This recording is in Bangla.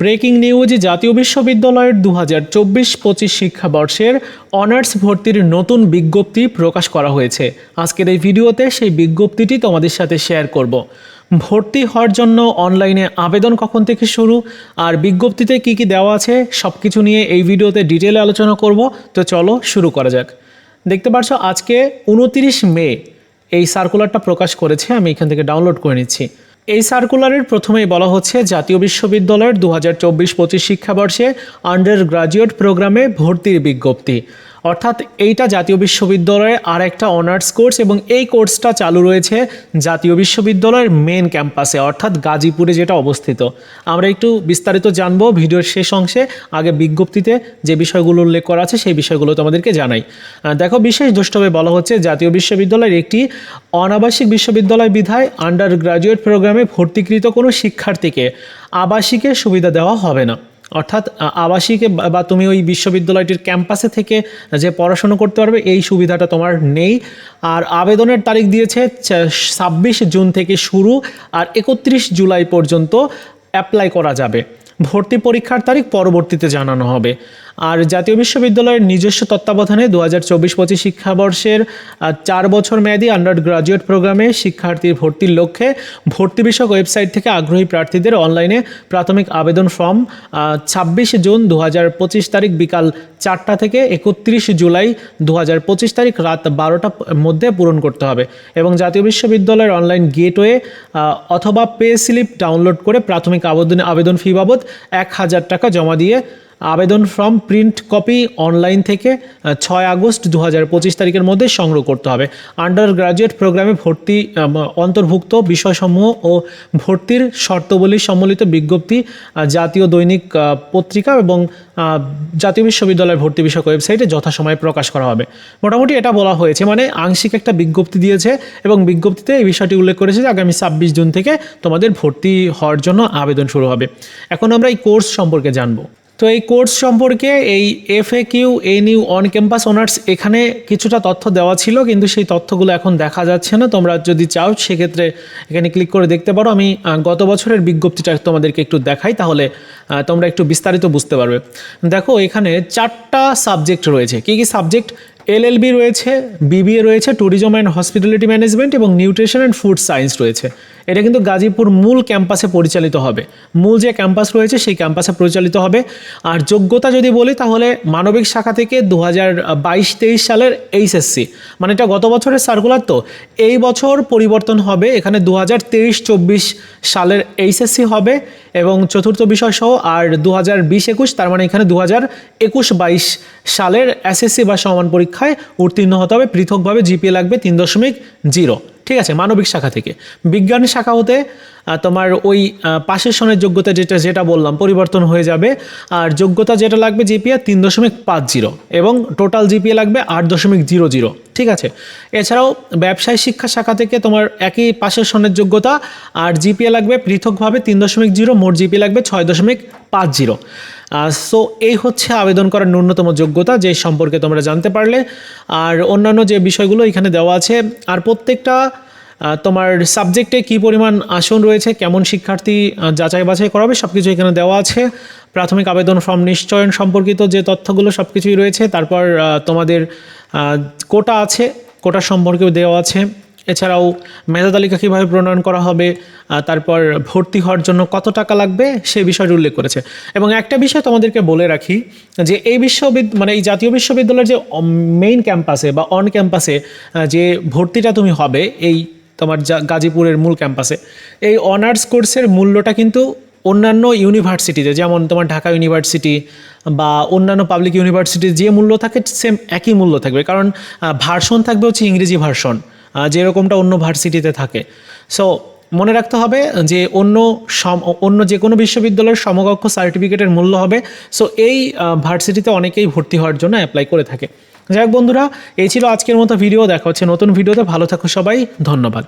ব্রেকিং নিউজ জাতীয় বিশ্ববিদ্যালয়ের দু হাজার চব্বিশ পঁচিশ শিক্ষাবর্ষের অনার্স ভর্তির নতুন বিজ্ঞপ্তি প্রকাশ করা হয়েছে। আজকের এই ভিডিওতে সেই বিজ্ঞপ্তিটি তোমাদের সাথে শেয়ার করব। ভর্তি হওয়ার জন্য অনলাইনে আবেদন কখন থেকে শুরু? আর বিজ্ঞপ্তিতে কি কি দেওয়া আছে? সব কিছু নিয়ে এই ভিডিওতে ডিটেলে আলোচনা করব। তো চলো শুরু করা যাক। দেখতে পাচ্ছ আজকে উনতিরিশ মে এই সার্কুলারটা প্রকাশ করেছে। আমি এখান থেকে ডাউনলোড করে নিচ্ছি। এই সার্কুলারের প্রথমেই বলা হচ্ছে, জাতীয় বিশ্ববিদ্যালয়ের দু হাজার চব্বিশ পঁচিশ শিক্ষাবর্ষে আন্ডার গ্রাজুয়েট প্রোগ্রামে ভর্তির বিজ্ঞপ্তি। অর্থাৎ এইটা জাতীয় বিশ্ববিদ্যালয়ে আর একটা অনার্স কোর্স এবং এই কোর্সটা চালু রয়েছে জাতীয় বিশ্ববিদ্যালয়ের মেন ক্যাম্পাসে, অর্থাৎ গাজীপুরে যেটা অবস্থিত। আমরা একটু বিস্তারিত জানব ভিডিওর শেষ অংশে। আগে বিজ্ঞপ্তিতে যে বিষয়গুলো উল্লেখ করা আছে সেই বিষয়গুলো তোমাদেরকে জানাই। দেখো, বিশেষ দুষ্টভাবে বলা হচ্ছে জাতীয় বিশ্ববিদ্যালয়ের একটি অনাবাসিক বিশ্ববিদ্যালয় বিধায় আন্ডার গ্রাজুয়েট প্রোগ্রামে ভর্তিকৃত কোনো শিক্ষার্থীকে আবাসিকের সুবিধা দেওয়া হবে না। অর্থাৎ আবাসিকে বা তুমি ওই বিশ্ববিদ্যালয়টির ক্যাম্পাসে থেকে যে পড়াশুনো করতে পারবে, এই সুবিধাটা তোমার নেই। আর আবেদনের তারিখ দিয়েছে ছাব্বিশ জুন থেকে শুরু আর একত্রিশ জুলাই পর্যন্ত অ্যাপ্লাই করা যাবে। ভর্তি পরীক্ষার তারিখ পরবর্তীতে জানানো হবে। আর জাতীয় বিশ্ববিদ্যালয়ের নিজস্ব তত্ত্বাবধানে দু হাজার চব্বিশ পঁচিশ শিক্ষাবর্ষের চার বছর মেয়াদী আন্ডার গ্রাজুয়েট প্রোগ্রামে শিক্ষার্থীর ভর্তির লক্ষ্যে ভর্তি বিষয়ক ওয়েবসাইট থেকে আগ্রহী প্রার্থীদের অনলাইনে প্রাথমিক আবেদন ফর্ম ছাব্বিশ জুন দু হাজার পঁচিশ তারিখ বিকাল চারটা থেকে একত্রিশ জুলাই দু হাজার পঁচিশ তারিখ রাত বারোটা মধ্যে পূরণ করতে হবে এবং জাতীয় বিশ্ববিদ্যালয়ের অনলাইন গেটওয়ে অথবা পে স্লিপ ডাউনলোড করে প্রাথমিক আবেদন আবেদন ফি বাবদ এক হাজার টাকা জমা দিয়ে আবেদন ফর্ম প্রিন্ট কপি অনলাইন থেকে ছয় আগস্ট দু পঁচিশ তারিখের মধ্যে সংগ্রহ করতে হবে। আন্ডার গ্রাজুয়েট প্রোগ্রামে ভর্তি অন্তর্ভুক্ত বিষয়সমূহ ও ভর্তির শর্তাবলী সম্বলিত বিজ্ঞপ্তি জাতীয় দৈনিক পত্রিকা এবং জাতীয় বিশ্ববিদ্যালয়ের ভর্তি বিষয়ক ওয়েবসাইটে যথাসময়ে প্রকাশ করা হবে। মোটামুটি এটা বলা হয়েছে মানে আংশিক একটা বিজ্ঞপ্তি দিয়েছে এবং বিজ্ঞপ্তিতে এই বিষয়টি উল্লেখ করেছে যে আগামী ছাব্বিশ জুন থেকে তোমাদের ভর্তি হওয়ার জন্য আবেদন শুরু হবে। এখন আমরা এই কোর্স সম্পর্কে জানব। তো এই কোর্স সম্পর্কে এই F A Q N U on campus honours এখানে কিছুটা তথ্য দেওয়া ছিল, কিন্তু সেই তথ্যগুলো এখন দেখা যাচ্ছে না। তোমরা যদি চাও, সেক্ষেত্রে এখানে ক্লিক করে দেখতে পারো। আমি গত বছরের বিজ্ঞপ্তিটা তোমাদেরকে একটু দেখাই, তাহলে তোমরা একটু বিস্তারিত বুঝতে পারবে। দেখো, এখানে চারটা সাবজেক্ট রয়েছে। কী কী সাবজেক্ট এলএলবি রয়েছে, বিবিএ রয়েছে ট্যুরিজম অ্যান্ড হসপিটালিটি ম্যানেজমেন্ট এবং নিউট্রিশন অ্যান্ড ফুড সায়েন্স রয়েছে। এটা কিন্তু গাজীপুর মূল ক্যাম্পাসে পরিচালিত হবে। মূল যে ক্যাম্পাস রয়েছে, সেই ক্যাম্পাসে পরিচালিত হবে। আর যোগ্যতা যদি বলি, তাহলে মানবিক শাখা থেকে দু হাজার বাইশ তেইশ সালের এইচএসসি। মানে এটা গত বছরের সার্কুলার তো। এই বছর পরিবর্তন হবে, এখানে দু হাজার তেইশ চব্বিশ সালের এইচএসসি হবে এবং চতুর্থ বিষয় সহ আর দু হাজার বিশ একুশ, তার মানে এখানে দু হাজার একুশ বাইশ সালের এসএসসি বা সমান পরীক্ষায় উত্তীর্ণ হতে হবে, পৃথকভাবে জিপিএ লাগবে তিন দশমিক জিরো। ঠিক আছে, মানবিক শাখা থেকে। বিজ্ঞানী শাখা হতে তোমার ওই পাশের সনের যোগ্যতা যেটা যেটা বললাম, পরিবর্তন হয়ে যাবে। আর যোগ্যতা যেটা লাগবে জিপিএ, তিন দশমিক পাঁচ জিরো। এবং টোটাল জিপিএ লাগবে আট দশমিক জিরো জিরো। ঠিক আছে? এছাড়াও ব্যবসায় শিক্ষা শাখা থেকে তোমার একই পাশের সনের যোগ্যতা, আর জিপিএ লাগবে পৃথকভাবে তিন দশমিক জিরো, মোট জিপিএ লাগবে ছয় দশমিক পাঁচ জিরো। সো এই হচ্ছে আবেদন করার ন্যূনতম যোগ্যতা, যে সম্পর্কে তোমরা জানতে পারলে। আর অন্যান্য যে বিষয়গুলো এখানে দেওয়া আছে, আর প্রত্যেকটা তোমার সাবজেক্টে কি পরিমাণ আসন রয়েছে, কেমন শিক্ষার্থী যাচাই বাছাই করাবে সব কিছু এখানে দেওয়া আছে। প্রাথমিক আবেদন ফর্ম নিশ্চয়ন সম্পর্কিত যে তথ্যগুলো সব কিছুই রয়েছে, তারপর তোমাদের কোটা আছে, কোটা সম্পর্কেও দেওয়া আছে। এছাড়াও মেধা তালিকা কীভাবে প্রণয়ন করা হবে তারপর ভর্তি হওয়ার জন্য কত টাকা লাগবে, সে বিষয়টি উল্লেখ করেছে। এবং একটা বিষয় তোমাদেরকে বলে রাখি, যে এই বিশ্ববিদ্যালয় মানে এই জাতীয় বিশ্ববিদ্যালয়ের যে মেইন ক্যাম্পাসে বা অন ক্যাম্পাসে যে ভর্তিটা তুমি হবে, এই তোমার গাজীপুরের মূল ক্যাম্পাসে। এই অনার্স কোর্সের মূল্যটা কিন্তু অন্যান্য ইউনিভার্সিটিতে যেমন তোমার ঢাকা ইউনিভার্সিটি বা অন্যান্য পাবলিক ইউনিভার্সিটির যে মূল্য থাকে সেম একই মূল্য থাকবে। কারণ ভার্সন থাকবে হচ্ছে ইংরেজি ভার্সন যেরকমটা অন্য ভার্সিটিতে থাকে। সো মনে রাখতে হবে যে অন্য সম অন্য যে কোনো বিশ্ববিদ্যালয়ের সমকক্ষ সার্টিফিকেটের মূল্য হবে। সো এই ভার্সিটিতে অনেকেই ভর্তি হওয়ার জন্য অ্যাপ্লাই করে থাকে। যাই হোক বন্ধুরা, এই ছিল আজকের মতো ভিডিও, দেখা হচ্ছে নতুন ভিডিওতে, ভালো থাকো সবাই, ধন্যবাদ।